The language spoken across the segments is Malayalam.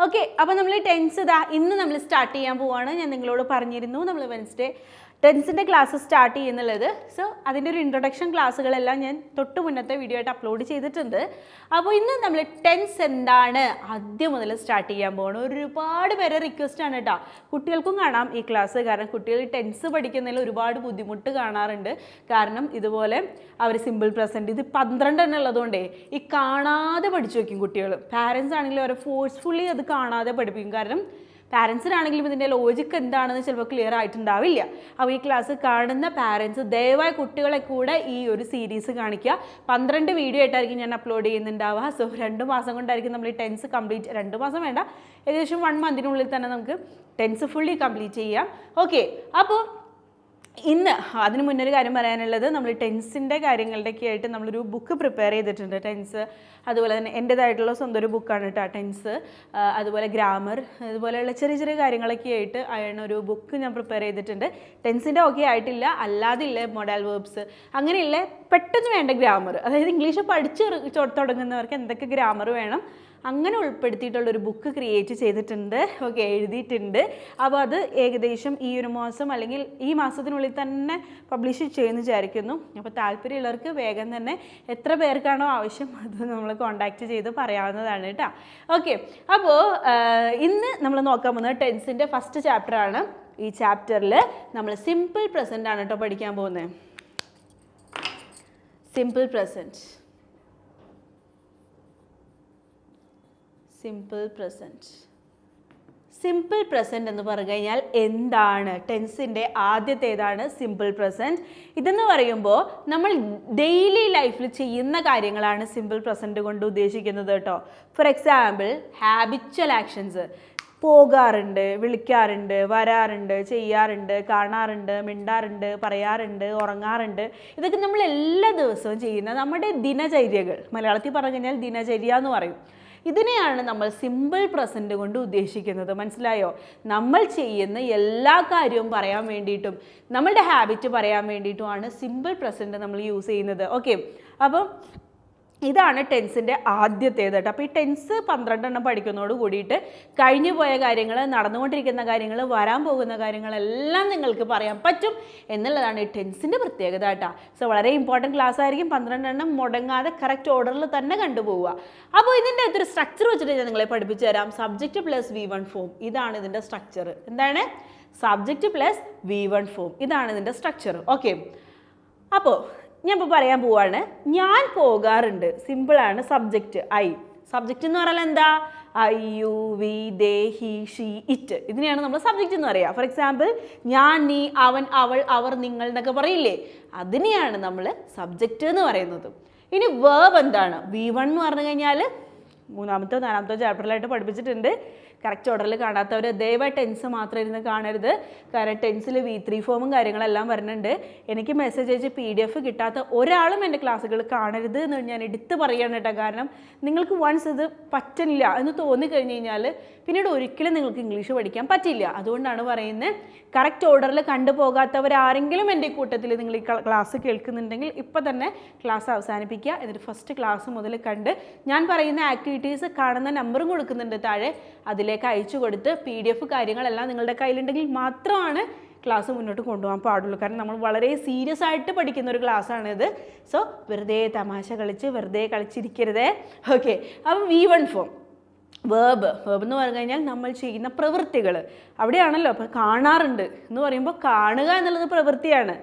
ഓക്കെ അപ്പോൾ നമ്മൾ ടെൻസ് ഇതാ ഇന്ന് നമ്മൾ സ്റ്റാർട്ട് ചെയ്യാൻ പോവുകയാണ് ഞാൻ നിങ്ങളോട് പറഞ്ഞിരുന്നു നമ്മൾ വെൻസ്ഡേ ടെൻസിന്റെ ക്ലാസ് സ്റ്റാർട്ട് ചെയ്യുന്നുള്ളത്. സോ അതിന്റെ ഒരു ഇൻട്രൊഡക്ഷൻ ക്ലാസ്സുകളെല്ലാം ഞാൻ തൊട്ട് മുന്നത്തെ വീഡിയോ ആയിട്ട് അപ്ലോഡ് ചെയ്തിട്ടുണ്ട്. അപ്പോൾ ഇന്ന് നമ്മൾ ടെൻസ് എന്താണ്? ആദ്യം മുതൽ സ്റ്റാർട്ട് ചെയ്യാൻ പോകണം ഒരുപാട് പേരെ റിക്വസ്റ്റ് ആണ് കേട്ടോ കുട്ടികൾക്കും കാണാം ഈ ക്ലാസ് കാരണം കുട്ടികൾ ടെൻസ് പഠിക്കുന്നതിൽ ഒരുപാട് ബുദ്ധിമുട്ട് കാണാറുണ്ട്. കാരണം ഇതുപോലെ അവർ സിമ്പിൾ പ്രസന്റ് ഇത് പന്ത്രണ്ട് തന്നെ ഈ കാണാതെ പഠിച്ചു വയ്ക്കും കുട്ടികൾ. പാരൻസ് ആണെങ്കിലും അവരെ ഫോഴ്സ്ഫുള്ളി അത് കാണാതെ പഠിപ്പിക്കും. കാരണം പാരൻസിനാണെങ്കിലും ഇതിന്റെ ലോജിക്ക് എന്താണെന്ന് ചിലപ്പോൾ ക്ലിയർ ആയിട്ടുണ്ടാവില്ല. അപ്പോൾ ഈ ക്ലാസ് കാണുന്ന പാരൻസ് ദയവായി കുട്ടികളെ കൂടെ ഈ ഒരു സീരീസ് കാണിക്കുക. പന്ത്രണ്ട് വീഡിയോ ആയിട്ടായിരിക്കും ഞാൻ അപ്ലോഡ് ചെയ്യുന്നുണ്ടാവുക. സോ രണ്ട് മാസം കൊണ്ടായിരിക്കും നമ്മൾ ഈ ടെൻസ് കംപ്ലീറ്റ് രണ്ട് മാസം വേണ്ട. ഏകദേശം വൺ മന്തിനുള്ളിൽ തന്നെ നമുക്ക് ടെൻസ് ഫുള്ളി കംപ്ലീറ്റ് ചെയ്യാം. ഓക്കെ അപ്പോൾ ഇന്ന് അതിന് ഒരു കാര്യം പറയാനുള്ളത് നമ്മൾ ടെൻസിന്റെ കാര്യങ്ങളുടെയൊക്കെ ആയിട്ട് നമ്മളൊരു ബുക്ക് പ്രിപ്പയർ ചെയ്തിട്ടുണ്ട്. ടെൻസ് അതുപോലെ തന്നെ എന്റേതായിട്ടുള്ള സ്വന്തം ഒരു ബുക്കാണ് കേട്ടോ ടെൻസ്. അതുപോലെ ഗ്രാമർ അതുപോലെയുള്ള ചെറിയ ചെറിയ കാര്യങ്ങളൊക്കെ ആയിട്ട് അയണ ഒരു ബുക്ക് ഞാൻ പ്രിപ്പയർ ചെയ്തിട്ടുണ്ട്. ടെൻസിന്റെ ഒക്കെ ആയിട്ടില്ല അല്ലാതില്ല മൊഡൽ വേർബ്സ് അങ്ങനെയുള്ള പെട്ടെന്ന് വേണ്ട ഗ്രാമർ അതായത് ഇംഗ്ലീഷ് പഠിച്ച് തുടങ്ങുന്നവർക്ക് എന്തൊക്കെ ഗ്രാമർ വേണം അങ്ങനെ ഉൾപ്പെടുത്തിയിട്ടുള്ള ഒരു ബുക്ക് ക്രിയേറ്റ് ചെയ്തിട്ടുണ്ട്. ഓക്കെ എഴുതിയിട്ടുണ്ട്. അപ്പോൾ അത് ഏകദേശം ഈ ഒരു മാസം അല്ലെങ്കിൽ ഈ മാസത്തിനുള്ളിൽ തന്നെ പബ്ലിഷ് ചെയ്യുമെന്ന് വിചാരിക്കുന്നു. അപ്പോൾ താല്പര്യമുള്ളവർക്ക് വേഗം തന്നെ എത്ര പേർക്കാണോ ആവശ്യം അത് നമ്മൾ കോൺടാക്റ്റ് ചെയ്ത് പറയാവുന്നതാണ് കേട്ടോ. ഓക്കെ അപ്പോൾ ഇന്ന് നമ്മൾ നോക്കാൻ പോകുന്നത് ടെൻസിന്റെ ഫസ്റ്റ് ചാപ്റ്ററാണ് ഈ ചാപ്റ്ററിൽ നമ്മൾ സിമ്പിൾ പ്രസന്റ് ആണ് കേട്ടോ പഠിക്കാൻ പോകുന്നത്. Simple present simple present simple present എന്ന് പറഞ്ഞു കഴിഞ്ഞാൽ എന്താണ് ടെൻസിന്റെ ആദ്യത്തേതാണ് സിമ്പിൾ പ്രസന്റ് ഇതെന്ന് പറയുമ്പോൾ നമ്മൾ ഡെയിലി ലൈഫിൽ ചെയ്യുന്ന കാര്യങ്ങളാണ് സിമ്പിൾ പ്രസന്റ് കൊണ്ട് ഉദ്ദേശിക്കുന്നത് കേട്ടോ. ഫോർ എക്സാമ്പിൾ ഹാബിച്വൽ ആക്ഷൻസ് പോകാറുണ്ട് വിളിക്കാറുണ്ട് വരാറുണ്ട് ചെയ്യാറുണ്ട് കാണാറുണ്ട് മിണ്ടാറുണ്ട് പറയാറുണ്ട് ഉറങ്ങാറുണ്ട്. ഇതൊക്കെ നമ്മൾ എല്ലാ ദിവസവും ചെയ്യുന്ന നമ്മുടെ ദിനചര്യകൾ. മലയാളത്തിൽ പറഞ്ഞു കഴിഞ്ഞാൽ ദിനചര്യ എന്ന് പറയും. ഇതിനെയാണ് നമ്മൾ സിമ്പിൾ പ്രസന്റ് കൊണ്ട് ഉദ്ദേശിക്കുന്നത്. മനസ്സിലായോ? നമ്മൾ ചെയ്യുന്ന എല്ലാ കാര്യവും പറയാൻ വേണ്ടിയിട്ടും നമ്മളുടെ ഹാബിറ്റ് പറയാൻ വേണ്ടിയിട്ടുമാണ് സിമ്പിൾ പ്രസന്റ് നമ്മൾ യൂസ് ചെയ്യുന്നത്. ഓക്കെ അപ്പം ഇതാണ് ടെൻസിന്റെ ആദ്യത്തേത് കേട്ടോ. അപ്പോൾ ഈ ടെൻസ് പന്ത്രണ്ടെണ്ണം പഠിക്കുന്നതോട് കൂടിയിട്ട് കഴിഞ്ഞു പോയ കാര്യങ്ങൾ നടന്നുകൊണ്ടിരിക്കുന്ന കാര്യങ്ങൾ വരാൻ പോകുന്ന കാര്യങ്ങളെല്ലാം നിങ്ങൾക്ക് പറയാൻ പറ്റും എന്നുള്ളതാണ് ഈ ടെൻസിന്റെ പ്രത്യേകത കേട്ടോ. സോ വളരെ ഇമ്പോർട്ടന്റ് ക്ലാസ് ആയിരിക്കും. പന്ത്രണ്ടെണ്ണം മുടങ്ങാതെ കറക്റ്റ് ഓർഡറിൽ തന്നെ കണ്ടുപോവുക. അപ്പോൾ ഇതിന്റെ അകത്തൊരു സ്ട്രക്ചർ വെച്ചിട്ട് ഞാൻ നിങ്ങളെ പഠിപ്പിച്ചു തരാം. Subject plus V one form ഇതാണ് ഇതിന്റെ സ്ട്രക്ചർ എന്താണ്? Subject plus V one form ഇതാണ് ഇതിന്റെ സ്ട്രക്ചർ ഓക്കെ അപ്പോൾ ഞാൻ ഇപ്പോൾ പറയാൻ പോവാണ്. ഞാൻ പോകാറുണ്ട്. സിമ്പിളാണ് സബ്ജക്റ്റ് ഐ സബ്ജക്റ്റ് എന്ന് പറഞ്ഞാൽ എന്താ? I you we they he she it ഇതിനെയാണ് നമ്മൾ സബ്ജക്റ്റ് എന്ന് പറയുക ഫോർ എക്സാമ്പിൾ ഞാൻ നീ അവൻ അവൾ അവർ നിങ്ങൾ എന്നൊക്കെ പറയില്ലേ? അതിനെയാണ് നമ്മൾ സബ്ജക്റ്റ് എന്ന് പറയുന്നത്. ഇനി വേർബ് എന്താണ്? വി വൺ എന്ന് പറഞ്ഞു കഴിഞ്ഞാൽ മൂന്നാമത്തോ നാലാമത്തോ ചാപ്റ്ററിലായിട്ട് പഠിപ്പിച്ചിട്ടുണ്ട്. കറക്റ്റ് ഓർഡറിൽ കാണാത്തവർ ദയവായി ടെൻസ് മാത്രം ഇരുന്ന് കാണരുത്. കാരണം ടെൻസിൽ വി ത്രീ ഫോമും കാര്യങ്ങളെല്ലാം വരുന്നുണ്ട്. എനിക്ക് മെസ്സേജ് അയച്ച് പി ഡി എഫ് കിട്ടാത്ത ഒരാളും എന്റെ ക്ലാസ്സുകൾ കാണരുത് എന്ന് ഞാൻ എടുത്ത് പറയുകയാണ് കേട്ടോ. കാരണം നിങ്ങൾക്ക് വൺസ് ഇത് പറ്റില്ല എന്ന് തോന്നിക്കഴിഞ്ഞ് കഴിഞ്ഞാൽ പിന്നീട് ഒരിക്കലും നിങ്ങൾക്ക് ഇംഗ്ലീഷ് പഠിക്കാൻ പറ്റില്ല. അതുകൊണ്ടാണ് പറയുന്നത് കറക്റ്റ് ഓർഡറിൽ കണ്ടുപോകാത്തവരാരെങ്കിലും എന്റെ കൂട്ടത്തിൽ നിങ്ങൾ ഈ ക്ലാസ് കേൾക്കുന്നുണ്ടെങ്കിൽ ഇപ്പം തന്നെ ക്ലാസ് അവസാനിപ്പിക്കുക. എന്നിട്ട് ഫസ്റ്റ് ക്ലാസ് മുതൽ കണ്ട് ഞാൻ പറയുന്ന ആക്ടിവിറ്റീസ് കാണുന്ന നമ്പറും കൊടുക്കുന്നുണ്ട് താഴെ. അതിലേക്ക് അയച്ചു കൊടുത്ത് പി ഡി എഫ് കാര്യങ്ങളെല്ലാം നിങ്ങളുടെ കയ്യിലുണ്ടെങ്കിൽ മാത്രമാണ് ക്ലാസ് മുന്നോട്ട് കൊണ്ടുപോകാൻ പാടുള്ളൂ. കാരണം നമ്മൾ വളരെ സീരിയസ് ആയിട്ട് പഠിക്കുന്ന ഒരു ക്ലാസ്സാണിത് സോ വെറുതെ തമാശ കളിച്ച് വെറുതെ കളിച്ചിരിക്കരുത്. ഓക്കെ അപ്പം V one form verb verb എന്ന് പറഞ്ഞു കഴിഞ്ഞാൽ നമ്മൾ ചെയ്യുന്ന പ്രവൃത്തികൾ. അവിടെയാണല്ലോ അപ്പോൾ കാണാറുണ്ട് എന്ന് പറയുമ്പോൾ കാണുക എന്നുള്ളത് പ്രവൃത്തിയാണ്.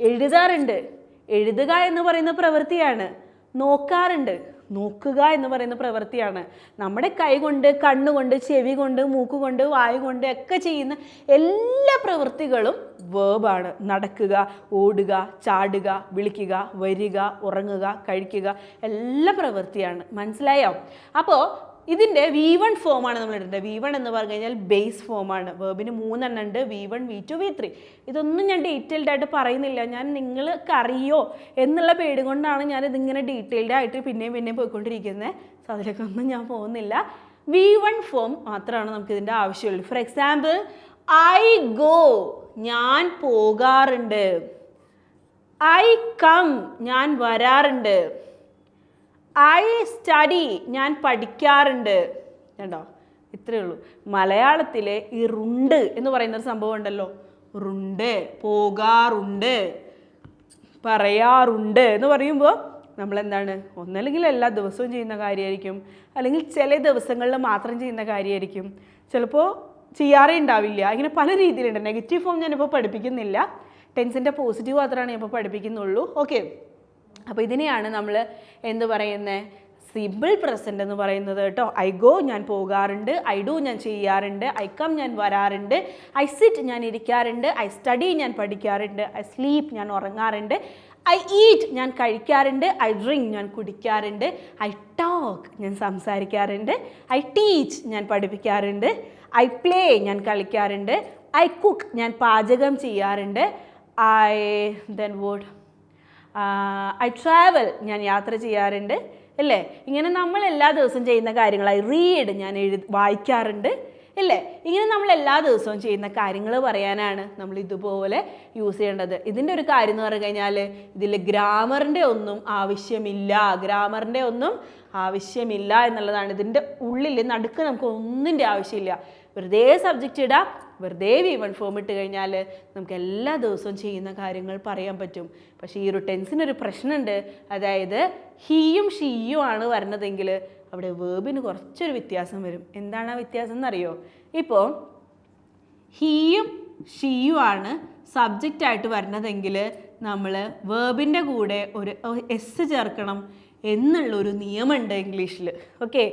എഴുതാറുണ്ട്. എഴുതുക എന്ന് പറയുന്ന പ്രവൃത്തിയാണ്. നോക്കാറുണ്ട്. നോക്കുക എന്ന് പറയുന്ന പ്രവൃത്തിയാണ്. നമ്മുടെ കൈ കൊണ്ട് കണ്ണുകൊണ്ട് ചെവി കൊണ്ട് മൂക്ക് കൊണ്ട് വായു കൊണ്ട് ഒക്കെ ചെയ്യുന്ന എല്ലാ പ്രവൃത്തികളും വേർബാണ് നടക്കുക ഓടുക ചാടുക വിളിക്കുക വരിക ഉറങ്ങുക കഴിക്കുക എല്ലാ പ്രവൃത്തിയാണ്. മനസ്സിലായോ? അപ്പോൾ ഇതിന്റെ വി വൺ ഫോമാണ് നമ്മൾ ഇടേണ്ടത്. വി വൺ എന്ന് പറഞ്ഞു കഴിഞ്ഞാൽ ബേസ് ഫോമാണ് വേർബിന് മൂന്നെണ്ണം ഉണ്ട് V one V two V three ഇതൊന്നും ഞാൻ ഡീറ്റെയിൽഡ് ആയിട്ട് പറയുന്നില്ല. ഞാൻ നിങ്ങൾക്ക് അറിയോ എന്നുള്ള പേടി കൊണ്ടാണ് ഞാൻ ഇതിങ്ങനെ ഡീറ്റെയിൽഡ് ആയിട്ട് പിന്നെയും പിന്നെയും പോയിക്കൊണ്ടിരിക്കുന്നത്. സോ അതിലേക്കൊന്നും ഞാൻ പോകുന്നില്ല. വി വൺ ഫോം മാത്രമാണ് നമുക്ക് ഇതിന്റെ ആവശ്യമുള്ളൂ. ഫോർ എക്സാമ്പിൾ ഐ ഗോ ഞാൻ പോകാറുണ്ട്. ഐ കം ഞാൻ വരാറുണ്ട്. ഐ സ്റ്റഡി ഞാൻ പഠിക്കാറുണ്ട്. കണ്ടോ? ഇത്രയേ ഉള്ളൂ. മലയാളത്തിലെ ഈ റുണ്ട് എന്ന് പറയുന്ന ഒരു സംഭവം ഉണ്ടല്ലോ. റുണ്ട് പോകാറുണ്ട് പറയാറുണ്ട് എന്ന് പറയുമ്പോൾ നമ്മൾ എന്താണ് ഒന്നല്ലെങ്കിൽ എല്ലാ ദിവസവും ചെയ്യുന്ന കാര്യമായിരിക്കും. അല്ലെങ്കിൽ ചില ദിവസങ്ങളിൽ മാത്രം ചെയ്യുന്ന കാര്യമായിരിക്കും. ചിലപ്പോൾ ചെയ്യാറേ ഉണ്ടാവില്ല. ഇങ്ങനെ പല രീതിയിലുണ്ട്. നെഗറ്റീവ് ഫോം ഞാനിപ്പോൾ പഠിപ്പിക്കുന്നില്ല. ടെൻസിന്റെ പോസിറ്റീവ് മാത്രമാണ് ഞാനിപ്പോൾ പഠിപ്പിക്കുന്നുള്ളൂ. ഓക്കെ അപ്പോൾ ഇതിനെയാണ് നമ്മൾ എന്ത് പറയുന്നത് സിമ്പിൾ പ്രസന്റ് എന്ന് പറയുന്നത് കേട്ടോ. ഐ ഗോ ഞാൻ പോകാറുണ്ട്. ഐ ഡു ഞാൻ ചെയ്യാറുണ്ട്. ഐ കം ഞാൻ വരാറുണ്ട്. ഐ സിറ്റ് ഞാൻ ഇരിക്കാറുണ്ട്. ഐ സ്റ്റഡി ഞാൻ പഠിക്കാറുണ്ട്. ഐ സ്ലീപ്പ് ഞാൻ ഉറങ്ങാറുണ്ട്. ഐ ഈറ്റ് ഞാൻ കഴിക്കാറുണ്ട്. ഐ ഡ്രിങ്ക് ഞാൻ കുടിക്കാറുണ്ട്. ഐ ടോക്ക് ഞാൻ സംസാരിക്കാറുണ്ട്. ഐ ടീച്ച് ഞാൻ പഠിപ്പിക്കാറുണ്ട്. ഐ പ്ലേ ഞാൻ കളിക്കാറുണ്ട്. ഐ കുക്ക് ഞാൻ പാചകം ചെയ്യാറുണ്ട്. I then would I travel ഞാൻ യാത്ര ചെയ്യാറുണ്ട് അല്ലേ? ഇങ്ങനെ നമ്മൾ എല്ലാ ദിവസവും ചെയ്യുന്ന കാര്യങ്ങൾ ഐ റീഡ് ഞാൻ എഴു വായിക്കാറുണ്ട് അല്ലേ? ഇങ്ങനെ നമ്മൾ എല്ലാ ദിവസവും ചെയ്യുന്ന കാര്യങ്ങൾ പറയാനാണ് നമ്മൾ ഇതുപോലെ യൂസ് ചെയ്യേണ്ടത്. ഇതിന്റെ ഒരു കാര്യം എന്ന് പറഞ്ഞു കഴിഞ്ഞാൽ ഇതിൽ ഗ്രാമറിന്റെ ഒന്നും ആവശ്യമില്ല. ഗ്രാമറിന്റെ ഒന്നും ആവശ്യമില്ല എന്നുള്ളതാണ്. ഇതിന്റെ ഉള്ളിൽ നടുക്ക് നമുക്ക് ഒന്നിന്റെ ആവശ്യമില്ല. വെറുതെ സബ്ജക്റ്റ് ഇടാം വെറുതെ വി വൺ ഫോം ഇട്ട് കഴിഞ്ഞാൽ നമുക്ക് എല്ലാ ദിവസവും ചെയ്യുന്ന കാര്യങ്ങൾ പറയാൻ പറ്റും. പക്ഷേ ഈ ഒരു ടെൻസിനൊരു പ്രശ്നമുണ്ട്. അതായത് ഹീയും ഷീയും ആണ് വരുന്നതെങ്കിൽ അവിടെ വേബിന് കുറച്ചൊരു വ്യത്യാസം വരും. എന്താണ് ആ വ്യത്യാസം എന്നറിയോ? ഇപ്പോൾ ഹീയും ഷീയും ആണ് സബ്ജക്റ്റ് ആയിട്ട് നമ്മൾ വേബിന്റെ കൂടെ ഒരു എസ് ചേർക്കണം എന്നുള്ളൊരു നിയമമുണ്ട് ഇംഗ്ലീഷിൽ ഓക്കെ?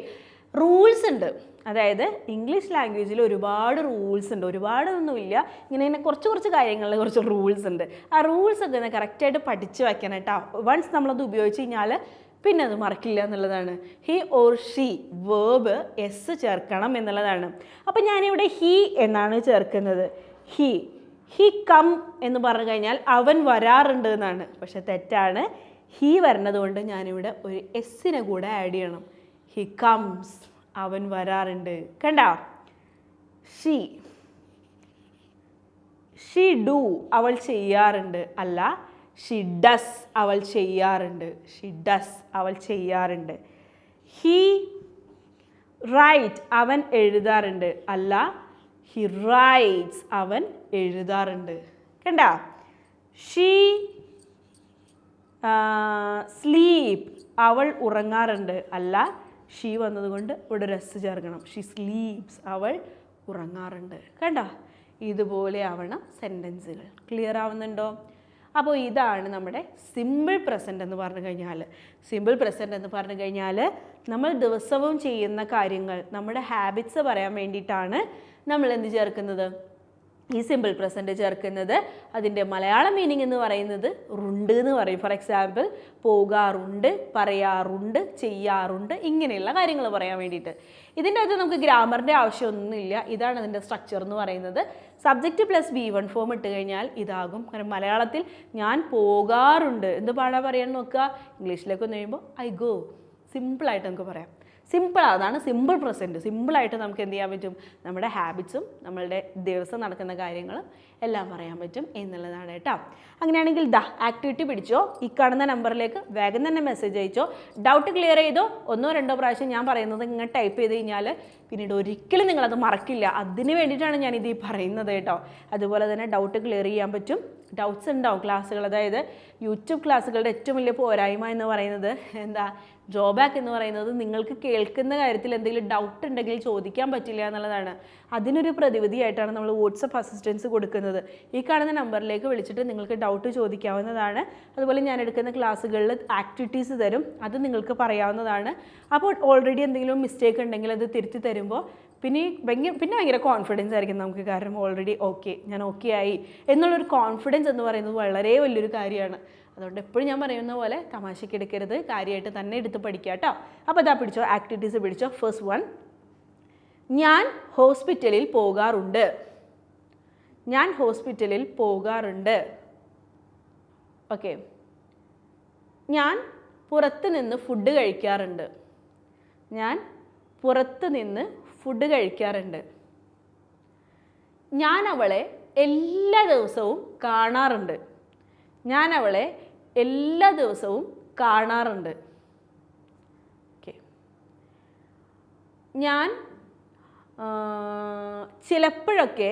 റൂൾസ് ഉണ്ട്. അതായത് ഇംഗ്ലീഷ് ലാംഗ്വേജിൽ ഒരുപാട് റൂൾസ് ഉണ്ട്. ഒരുപാടൊന്നുമില്ല. ഇങ്ങനെ ഇങ്ങനെ കുറച്ച് കുറച്ച് കാര്യങ്ങളിൽ കുറച്ച് റൂൾസ് ഉണ്ട്. ആ റൂൾസ് ഒക്കെ ഒന്ന് കറക്റ്റായിട്ട് പഠിച്ച് വെക്കണം കേട്ടോ. വൺസ് നമ്മളത് ഉപയോഗിച്ച് കഴിഞ്ഞാൽ പിന്നെ അത് മറക്കില്ല എന്നുള്ളതാണ്. He or she verb S ചേർക്കണം എന്നുള്ളതാണ്. അപ്പം ഞാനിവിടെ ഹി എന്നാണ് ചേർക്കുന്നത്. ഹി ഹി കം എന്ന് പറഞ്ഞു കഴിഞ്ഞാൽ അവൻ വരാറുണ്ട് എന്നാണ്. പക്ഷെ തെറ്റാണ്. ഹി വരുന്നത് കൊണ്ട് ഞാനിവിടെ ഒരു എസ്സിനെ കൂടെ ആഡ് ചെയ്യണം. ഹി കംസ് അവൻ വരാറുണ്ട്. കണ്ട? ഷീ ഷീ ഡു അവൾ ചെയ്യാറുണ്ട്. അല്ല ഷി ഡസ് അവൾ ചെയ്യാറുണ്ട്. ഷി ഡസ് അവൾ ചെയ്യാറുണ്ട്. ഹീ റൈറ്റ് അവൻ എഴുതാറുണ്ട്. അല്ല ഹി റൈറ്റ്സ് അവൻ എഴുതാറുണ്ട്. കണ്ട? ഷീ സ്ലീപ്പ് അവൾ ഉറങ്ങാറുണ്ട്. അല്ല ഷീ വന്നതുകൊണ്ട് ഇവിടെ ഒരു ചേർക്കണം. ഷീ സ്ലീപ്സ് അവൾ ഉറങ്ങാറുണ്ട്. കണ്ട? ഇതുപോലെ ആവണം സെന്റൻസുകൾ ക്ലിയർ ആവുന്നുണ്ടോ? അപ്പോൾ ഇതാണ് നമ്മുടെ സിമ്പിൾ പ്രസന്റ് എന്ന് പറഞ്ഞു കഴിഞ്ഞാൽ സിമ്പിൾ പ്രസന്റ് എന്ന് പറഞ്ഞു കഴിഞ്ഞാൽ നമ്മൾ ദിവസവും ചെയ്യുന്ന കാര്യങ്ങൾ നമ്മുടെ ഹാബിറ്റ്സ് പറയാൻ വേണ്ടിയിട്ടാണ് നമ്മൾ എന്ത് ചേർക്കുന്നത്? ഈ സിമ്പിൾ പ്രസന്റ് ചേർക്കുന്നത് അതിന്റെ മലയാള മീനിങ് എന്ന് പറയുന്നത് റുണ്ട് എന്ന് പറയും. ഫോർ എക്സാമ്പിൾ പോകാറുണ്ട് പറയാറുണ്ട് ചെയ്യാറുണ്ട് ഇങ്ങനെയുള്ള കാര്യങ്ങൾ പറയാൻ വേണ്ടിയിട്ട്. ഇതിന്റെ അകത്ത് നമുക്ക് ഗ്രാമറിന്റെ ആവശ്യമൊന്നുമില്ല. ഇതാണ് അതിന്റെ സ്ട്രക്ചർ എന്ന് പറയുന്നത്. Subject plus B one form ഇട്ട് കഴിഞ്ഞാൽ ഇതാകും. കാരണം മലയാളത്തിൽ ഞാൻ പോകാറുണ്ട്. എന്ത് പാടാ പറയാൻ നോക്കുക? ഇംഗ്ലീഷിലേക്ക് ഒന്ന് കഴിയുമ്പോൾ ഐ ഗോ സിമ്പിളായിട്ട് നമുക്ക് പറയാം. സിമ്പിൾ അതാണ് സിമ്പിൾ പ്രസന്റ് സിമ്പിളായിട്ട് നമുക്ക് എന്ത് ചെയ്യാൻ പറ്റും? നമ്മുടെ ഹാബിറ്റ്സും നമ്മളുടെ ദിവസം നടക്കുന്ന കാര്യങ്ങളും എല്ലാം പറയാൻ പറ്റും എന്നുള്ളതാണ് കേട്ടോ. അങ്ങനെയാണെങ്കിൽ ദ ആക്ടിവിറ്റി പിടിച്ചോ ഈ കാണുന്ന നമ്പറിലേക്ക് വേഗം തന്നെ മെസ്സേജ് അയച്ചോ. ഡൗട്ട് ക്ലിയർ ചെയ്തോ ഒന്നോ രണ്ടോ പ്രാവശ്യം ഞാൻ പറയുന്നത് ഇങ്ങനെ ടൈപ്പ് ചെയ്ത് കഴിഞ്ഞാൽ പിന്നീട് ഒരിക്കലും നിങ്ങളത് മറക്കില്ല. അതിന് വേണ്ടിയിട്ടാണ് ഞാനിത് ഈ പറയുന്നത് കേട്ടോ. അതുപോലെ തന്നെ ഡൗട്ട് ക്ലിയർ ചെയ്യാൻ പറ്റും. ഡൗട്ട്സ് ഉണ്ടാവും ക്ലാസ്സുകൾ അതായത് യൂട്യൂബ് ക്ലാസ്സുകളുടെ ഏറ്റവും വലിയ പോരായ്മ എന്ന് പറയുന്നത് എന്താ? ഡ്രോബാക്ക് എന്ന് പറയുന്നത് നിങ്ങൾക്ക് കേൾക്കുന്ന കാര്യത്തിൽ എന്തെങ്കിലും ഡൗട്ട് ഉണ്ടെങ്കിൽ ചോദിക്കാൻ പറ്റില്ല എന്നുള്ളതാണ്. അതിനൊരു പ്രതിവിധിയായിട്ടാണ് നമ്മൾ വാട്സപ്പ് അസിസ്റ്റൻസ് കൊടുക്കുന്നത്. ഈ കാണുന്ന നമ്പറിലേക്ക് വിളിച്ചിട്ട് നിങ്ങൾക്ക് ഡൗട്ട് ചോദിക്കാവുന്നതാണ്. അതുപോലെ ഞാൻ എടുക്കുന്ന ക്ലാസ്സുകളിൽ ആക്ടിവിറ്റീസ് തരും. അത് നിങ്ങൾക്ക് പറയാവുന്നതാണ്. അപ്പോൾ ഓൾറെഡി എന്തെങ്കിലും മിസ്റ്റേക്ക് ഉണ്ടെങ്കിൽ അത് തിരുത്തി തരുമ്പോൾ പിന്നെ ഭയങ്കര പിന്നെ ഭയങ്കര കോൺഫിഡൻസ് ആയിരിക്കും നമുക്ക്. കാരണം ഓൾറെഡി ഓക്കെ ഞാൻ ഓക്കെ ആയി. എന്നുള്ളൊരു കോൺഫിഡൻസ് എന്ന് പറയുന്നത് വളരെ വലിയൊരു കാര്യമാണ്. അതുകൊണ്ട് എപ്പോഴും ഞാൻ പറയുന്ന പോലെ തമാശയ്ക്ക് എടുക്കരുത്. കാര്യമായിട്ട് തന്നെ എടുത്ത് പഠിക്കുക കേട്ടോ അപ്പോൾ ഇതാ പിടിച്ചോ ആക്ടിവിറ്റീസ് പിടിച്ചോ. ഫസ്റ്റ് വൺ ഞാൻ ഹോസ്പിറ്റലിൽ പോകാറുണ്ട്. ഞാൻ ഹോസ്പിറ്റലിൽ പോകാറുണ്ട്. ഓക്കെ. ഞാൻ പുറത്ത് നിന്ന് ഫുഡ് കഴിക്കാറുണ്ട്. ഞാൻ പുറത്ത് നിന്ന് ഫുഡ് കഴിക്കാറുണ്ട്. ഞാൻ അവളെ എല്ലാ ദിവസവും കാണാറുണ്ട്. ഞാൻ അവളെ എല്ലാ ദിവസവും കാണാറുണ്ട്. ഓക്കെ. ഞാൻ ചിലപ്പോഴൊക്കെ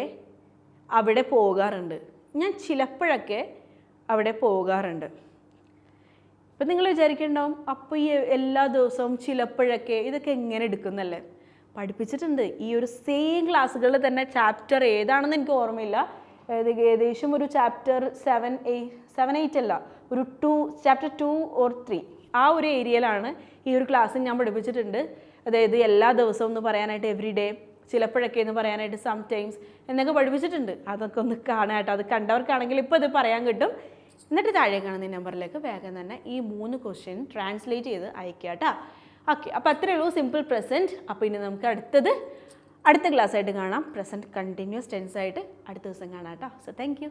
അവിടെ പോകാറുണ്ട്. ഞാൻ ചിലപ്പോഴൊക്കെ അവിടെ പോകാറുണ്ട്. ഇപ്പം നിങ്ങൾ വിചാരിക്കണ്ടാവും അപ്പോൾ ഈ എല്ലാ ദിവസവും ചിലപ്പോഴൊക്കെ ഇതൊക്കെ എങ്ങനെ എടുക്കുന്നല്ലേ? പഠിപ്പിച്ചിട്ടുണ്ട്. ഈ ഒരു സെയിം ക്ലാസ്സുകളിൽ തന്നെ ചാപ്റ്റർ ഏതാണെന്ന് എനിക്ക് ഓർമ്മയില്ല. ഏകദേശം ഒരു ചാപ്റ്റർ സെവൻ എയ് സെവൻ എയ്റ്റ് അല്ല. ഒരു two chapter two or three ആ ഒരു ഏരിയയിലാണ് ഈ ഒരു ക്ലാസ് ഞാൻ പഠിപ്പിച്ചിട്ടുണ്ട്. അതായത് എല്ലാ ദിവസവും എന്ന് പറയാനായിട്ട് എവറി ഡേ ചിലപ്പോഴൊക്കെ എന്ന് പറയാനായിട്ട് സം ടൈംസ് എന്നൊക്കെ പഠിപ്പിച്ചിട്ടുണ്ട്. അതൊക്കെ ഒന്ന് കാണാട്ടോ. അത് കണ്ടവർക്കാണെങ്കിൽ ഇപ്പോൾ ഇത് പറയാൻ കിട്ടും. എന്നിട്ട് താഴെ കാണുന്ന നമ്പറിലേക്ക് വേഗം തന്നെ ഈ മൂന്ന് ക്വസ്റ്റ്യൻ ട്രാൻസ്ലേറ്റ് ചെയ്ത് അയക്കുക കേട്ടോ. ഓക്കെ അപ്പോൾ അത്രയേ ഉള്ളൂ. സിമ്പിൾ പ്രസന്റ് അപ്പോൾ ഇനി നമുക്ക് അടുത്തത് അടുത്ത ക്ലാസ് ആയിട്ട് കാണാം. പ്രസന്റ് കണ്ടിന്യൂസ് ടെൻസ് ആയിട്ട് അടുത്ത ദിവസം കാണാം കേട്ടോ. So thank